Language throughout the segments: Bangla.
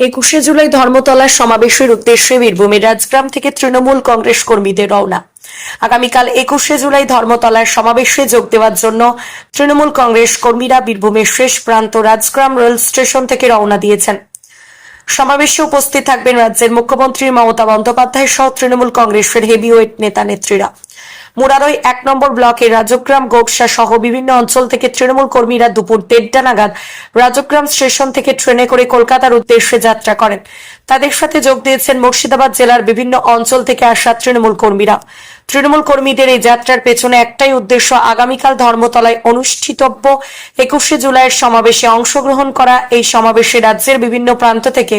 একুশে জুলাই ধর্মতলার সমাবেশের উদ্দেশ্যে বীরভূমের রাজগ্রাম থেকে তৃণমূল কংগ্রেস কর্মীদের রওনা। আগামীকাল একুশে জুলাই ধর্মতলার সমাবেশে যোগ দেওয়ার জন্য তৃণমূল কংগ্রেস কর্মীরা বীরভূমের শেষ প্রান্ত রাজগ্রাম রেল স্টেশন থেকে রওনা দিয়েছেন। সমাবেশে উপস্থিত থাকবেন রাজ্যের মুখ্যমন্ত্রী মমতা বন্দ্যোপাধ্যায় সহ তৃণমূল কংগ্রেসের হেভিওয়েট নেতা নেত্রীরা মুরারই এক নম্বর ব্লকের রাজগ্রাম গোকসা সহ বিভিন্ন অঞ্চল থেকে তৃণমূল কর্মীরা দুপুর দেড়টা নাগাদ রাজগ্রাম স্টেশন থেকে ট্রেনে করে কলকাতার উদ্দেশ্যে যাত্রা করেন। তাদের সাথে যোগ দিয়েছেন মুর্শিদাবাদ জেলার বিভিন্ন অঞ্চল থেকে আসা তৃণমূল কর্মীরা। তৃণমূল কর্মীদের এই যাত্রার পেছনে একটাই উদ্দেশ্য আগামীকাল ধর্মতলায় অনুষ্ঠিতব্য। একুশে জুলাইয়ের সমাবেশে অংশগ্রহণ করা এই সমাবেশে রাজ্যের বিভিন্ন প্রান্ত থেকে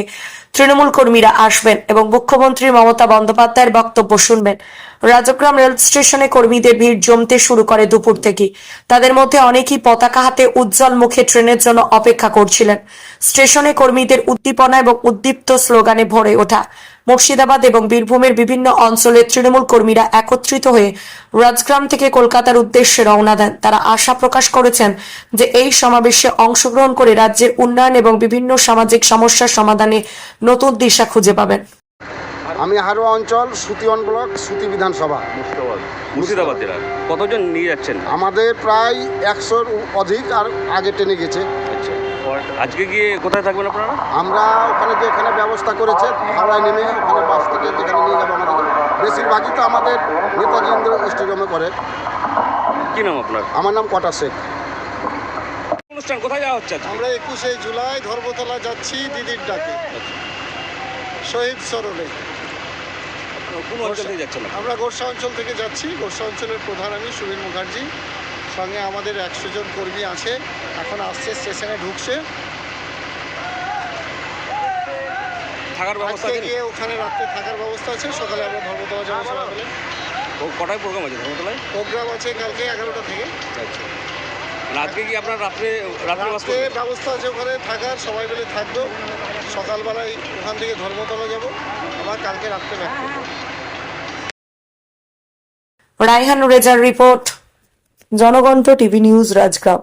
তৃণমূল কর্মীরা আসবেন এবং মুখ্যমন্ত্রী মমতা বন্দ্যোপাধ্যায়ের বক্তব্য শুনবেন। রাজগ্রাম রেল স্টেশনে কর্মীদের ভিড় জমতে শুরু করে দুপুর থেকে তাদের মধ্যে অনেকেই পতাকা হাতে উজ্জ্বল মুখে ট্রেনের জন্য অপেক্ষা করছিলেন। স্টেশনে কর্মীদের উদ্দীপনা এবং উদ্দীপ্ত স্লোগানে ভরে ওঠা। মুর্শিদাবাদ এবং বীরভূমের বিভিন্ন অঞ্চলের তৃণমূল কর্মীরা একত্রিত হয়ে রাজগ্রাম থেকে কলকাতার উদ্দেশ্যে রওনা দেন। তারা আশা প্রকাশ করেছেন যে এই সমাবেশে অংশগ্রহণ করে রাজ্যের উন্নয়ন এবং বিভিন্ন সামাজিক সমস্যার সমাধানে নতুন দিশা খুঁজে পাবেন। আমি হারোয়া অঞ্চল সুতিওয়ান ব্লক সুতি বিধানসভা। মুর্শিদাবাদ মুর্শিদাবাদ কতজন নিয়ে যাচ্ছেন? আমাদের প্রায় একশোর অধিক আর আগে টেনে গেছে। আচ্ছা। আজকে গিয়ে কোথায় থাকবেন আপনারা? আমরা ওখানে যে এখানে ব্যবস্থা করেছে হাওড়ায় নেমে ওখানে বাস থেকে যেখানে নিয়ে যাব আমাদের বেশিরভাগই তো আমাদের নেতাজি ইন্দ্র স্টেডিয়ামে করে। কি নাম আপনার? আমার নাম কটা শেখ। অনুষ্ঠান কোথায় যাওয়া হচ্ছে আমরা একুশে জুলাই ধর্মতলা যাচ্ছি দিদির ডাকে। শহীদ সরণে কোন অঞ্চল থেকে যাচ্ছেন? আপনারা? আমরা গোর্সা অঞ্চল থেকে যাচ্ছি। গোর্সা অঞ্চলের প্রধান আমি সুবীর মুখার্জি। সঙ্গে আমাদের একশো জন কর্মী আছে। এখন আসছে স্টেশনে ঢুকছে। থাকার ব্যবস্থা গিয়ে ওখানে রাত্রে থাকার ব্যবস্থা আছে। সকালে আমরা ধর্মতলা যাব সকালে। ও- কটায় প্রোগ্রাম আছে ধর্মতলায়? প্রোগ্রাম আছে কালকে এগারোটা থেকে। আচ্ছা। মানে আজকে কি আপনার রাত্রে রাত্রে বাস ব্যবস্থা আছে ওখানে থাকার সবাই মিলে থাকব। সকালবেলায় ওখান থেকে ধর্মতলা যাব। আবার কালকে রাত্রে ব্যাক করব। রায়হান রেজার রিপোর্ট। জনগণ টিভি নিউজ রাজগ্রাম